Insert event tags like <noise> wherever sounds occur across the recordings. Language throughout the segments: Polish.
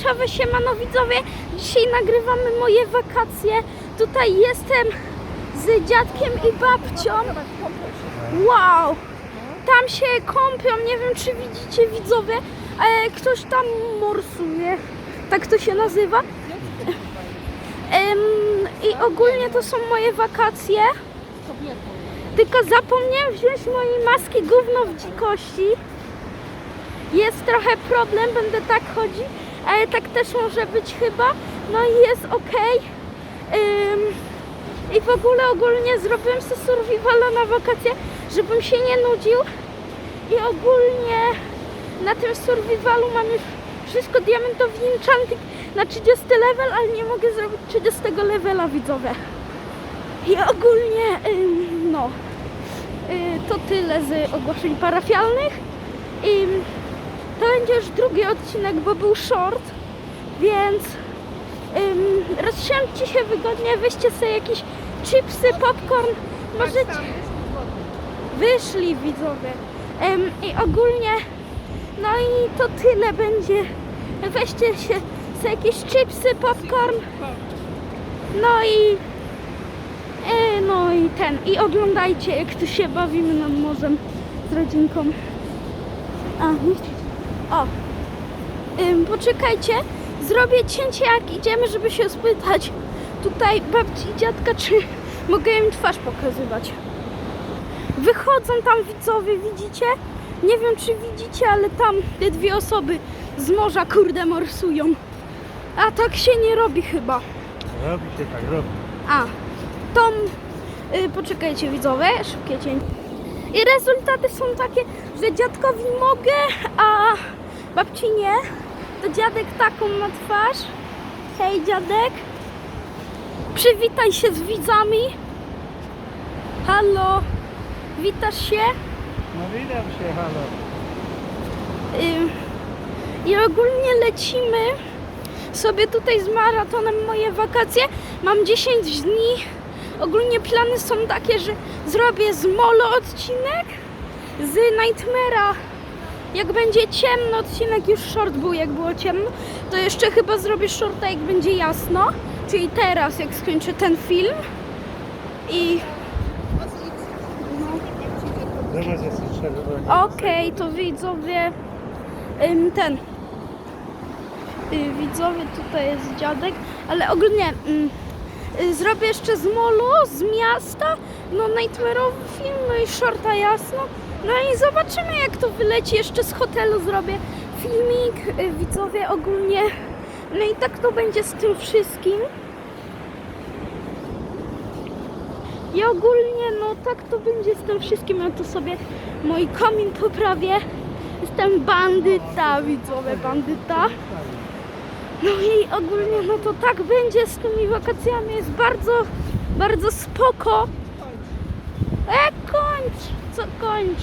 pomarańczowe siemano widzowie. Dzisiaj nagrywamy moje wakacje. Tutaj jestem z dziadkiem i babcią. Wow! Tam się kąpią, nie wiem czy widzicie widzowie. E, ktoś tam morsuje. Tak to się nazywa. I ogólnie to są moje wakacje. Tylko zapomniałem wziąć mojej maski gówno w dzikości. Jest trochę problem, będę tak chodzić, ale tak też może być chyba. No i jest ok. I w ogóle ogólnie zrobiłem sobie survivala na wakacje, żebym się nie nudził. I ogólnie na tym survivalu mam już wszystko diamentowy enchanting na 30 level, ale nie mogę zrobić 30 levela widzowie. I ogólnie, ym, no, y, to tyle z ogłoszeń parafialnych. I to będzie już drugi odcinek, bo był short, więc ym, rozsiądźcie się wygodnie, weźcie sobie jakieś chipsy, popcorn, możecie... Wyszli widzowie. Ym, I ogólnie, no i to tyle będzie. Weźcie się sobie jakieś chipsy, popcorn, no i E, no i ten, i oglądajcie jak tu się bawimy nad morzem z rodzinką. A, nie. O, Ym, poczekajcie, zrobię cięcie jak idziemy, żeby się spytać tutaj babci i dziadka, czy mogę im twarz pokazywać. Wychodzą tam widzowie, widzicie? Nie wiem czy widzicie, ale tam te dwie osoby z morza kurde morsują. A tak się nie robi chyba. Robi się tak, robi. A, tą. Y, poczekajcie widzowie, szybkie cień. I rezultaty są takie, że dziadkowi mogę, a babci nie. To dziadek taką ma twarz. Hej dziadek. Przywitaj się z widzami. Halo. Witasz się? No witam się, halo. I ogólnie lecimy sobie tutaj z maratonem moje wakacje. Mam 10 dni. Ogólnie plany są takie, że zrobię z Molo odcinek, z Nightmare'a. Jak będzie ciemno, odcinek już short był, jak było ciemno, to jeszcze chyba zrobię shorta, jak będzie jasno. Czyli teraz, jak skończę ten film. I. Okej, to widzowie, ten, y, widzowie, tutaj jest dziadek, ale ogólnie y, zrobię jeszcze z molu, z miasta, no nightmare'owy film, no i shorta jasno, no i zobaczymy jak to wyleci, jeszcze z hotelu zrobię filmik, y, widzowie, ogólnie, no i tak to będzie z tym wszystkim. I ogólnie, no tak to będzie z tym wszystkim. Ja tu sobie mój komin poprawię. Jestem bandyta, widzowie, bandyta. No i ogólnie, no to tak będzie z tymi wakacjami. Jest bardzo, bardzo spoko. E, kończ! Co kończ?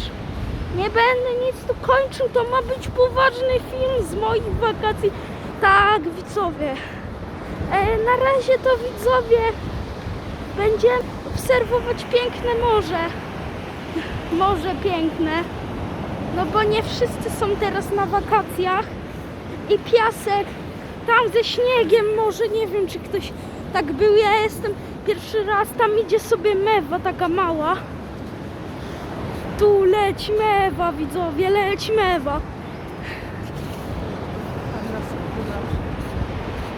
Nie będę nic tu kończył. To ma być poważny film z moich wakacji. Tak, widzowie. E, na razie to widzowie będzie obserwować piękne morze. Morze piękne. No bo nie wszyscy są teraz na wakacjach. I piasek tam ze śniegiem może, nie wiem czy ktoś tak był. Ja jestem pierwszy raz, tam idzie sobie mewa taka mała. Tu leć mewa, widzowie, leć mewa.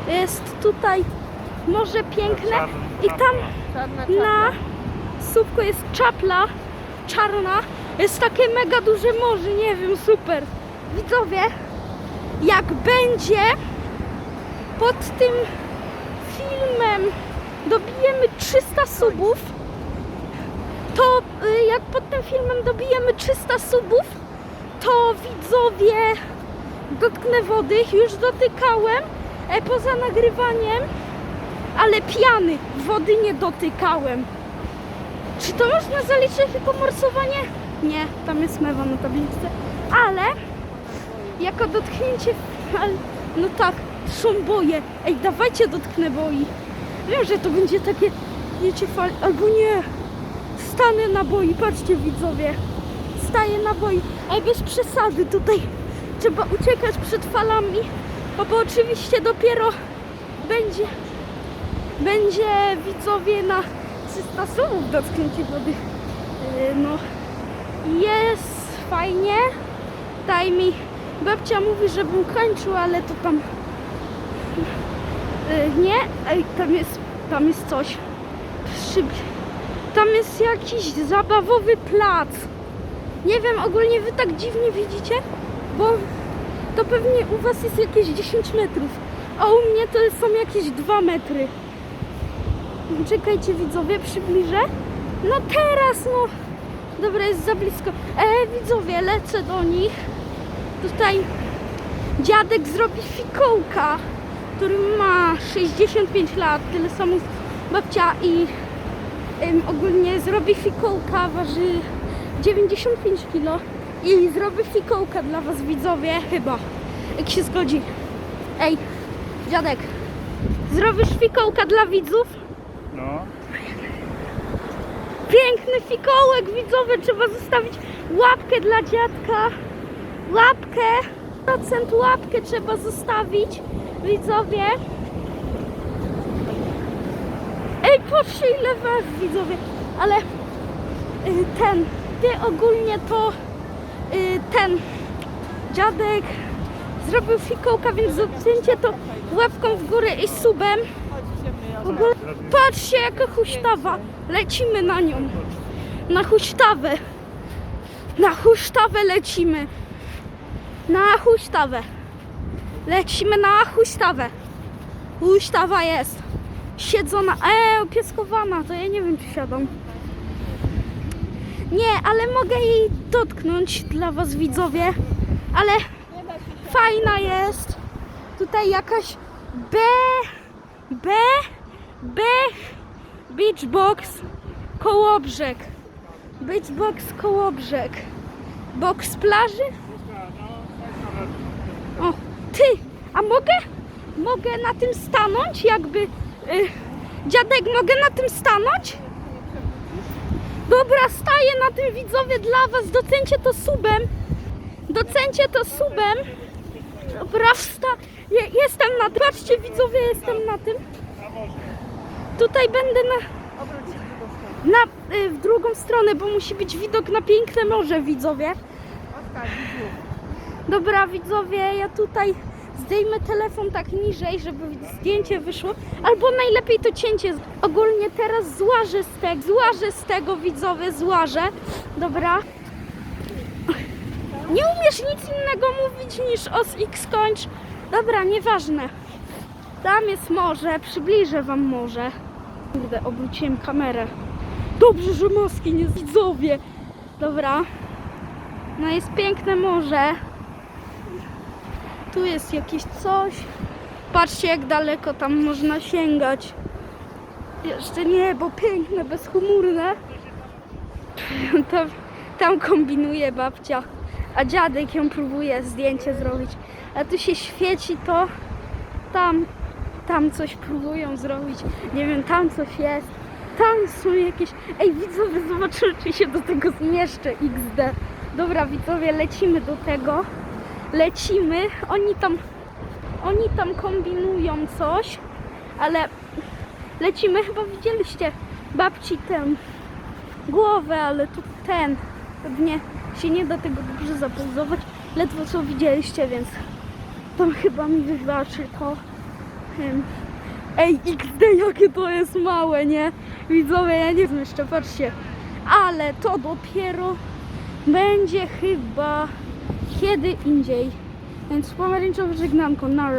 Jest tutaj morze piękne i tam na słupku jest czapla czarna. Jest takie mega duże morze, nie wiem, super. Widzowie, jak będzie pod tym filmem dobijemy 300 subów, jak pod tym filmem dobijemy 300 subów, to widzowie dotknę wody, już dotykałem e, poza nagrywaniem ale piany, wody nie dotykałem. Czy to można zaliczyć jako morsowanie? Nie, tam jest mewa na tabliczce. Ale jako dotknięcie, no tak, boje. Ej, dawajcie dotknę boi. Wiem, że to będzie takie, wiecie, fal, albo nie. Stanę na boi, patrzcie widzowie. Staję na boi, ale bez przesady tutaj. Trzeba uciekać przed falami. Bo oczywiście dopiero będzie, będzie widzowie na 300 słów dotknięcie wody. Yy, No, jest fajnie. Daj mi, babcia mówi, żebym kończył, ale to tam yy, nie. Tam jest, tam jest coś. Szyb... Tam jest jakiś zabawowy plac. Nie wiem, ogólnie wy tak dziwnie widzicie, bo to pewnie u was jest jakieś 10 metrów, a u mnie to są jakieś 2 metry. Czekajcie widzowie, przybliżę. No teraz, no. Dobra, jest za blisko. E, widzowie, lecę do nich. Tutaj dziadek zrobi fikołka, który ma 65 lat, tyle samo babcia i ogólnie zrobi fikołka, waży 95 kg i zrobi fikołka dla was widzowie, chyba, jak się zgodzi. Ej, dziadek, zrobisz fikołka dla widzów? No. Piękny fikołek, widzowie, trzeba zostawić łapkę dla dziadka. Łapkę, procent łapkę trzeba zostawić, widzowie. Ej, patrzcie ile was, widzowie, ale y, ten, ty ogólnie to y, ten dziadek zrobił fikołka, więc zobaczcie to łapką w górę i subem. W ogóle, patrzcie jaka huśtawa. Lecimy na nią. Na huśtawę. Na huśtawę lecimy. Na huśtawę. Lecimy na huśtawę. Huśtawa jest. Siedzona. Eee, opieskowana. To ja nie wiem czy siadam. Nie, ale mogę jej dotknąć dla was widzowie. Ale fajna jest. Tutaj jakaś B, B, B, beach box, kołobrzeg. Beach box, kołobrzeg. Box plaży? O, ty, a mogę? Mogę na tym stanąć? Jakby, dziadek, mogę na tym stanąć? Dobra, staję na tym widzowie dla was. Docencie to subem. Docencie to subem. Dobra, wsta. Je, jestem na tym. Patrzcie widzowie, jestem na tym. Tutaj będę na, na y, w drugą stronę, bo musi być widok na piękne morze, widzowie. Dobra, widzowie, ja tutaj zdejmę telefon tak niżej, żeby zdjęcie wyszło. Albo najlepiej to cięcie. Ogólnie teraz złażę z tego, złażę z tego, widzowie, złażę. Dobra. Nie umiesz nic innego mówić niż os X kończ. Dobra, nieważne. Tam jest morze, przybliżę wam morze. Kurde, obróciłem kamerę. Dobrze, że maski nie widzowie. Dobra. No jest piękne morze. Tu jest jakieś coś. Patrzcie jak daleko tam można sięgać. Jeszcze niebo piękne, bezchmurne. <laughs> Tam, tam kombinuje babcia. A dziadek ją próbuje zdjęcie zrobić. A tu się świeci to. Tam, tam coś próbują zrobić. Nie wiem, tam coś jest. Tam są jakieś. Ej, widzowie, zobaczymy, czy się do tego zmieszczę. XD. Dobra, widzowie, lecimy do tego. Lecimy. Oni tam. Oni tam kombinują coś, ale lecimy. Chyba widzieliście babci tę głowę, ale tu ten. Pewnie się nie da tego dobrze zapauzować. Ledwo co widzieliście, więc to chyba mi wybaczy to. Em, Ej, XD, jakie to jest małe, nie? Widzowie, ja nie wiem jeszcze, patrzcie. Ale to dopiero będzie chyba kiedy indziej. Więc pomarańczowe żegnanko, na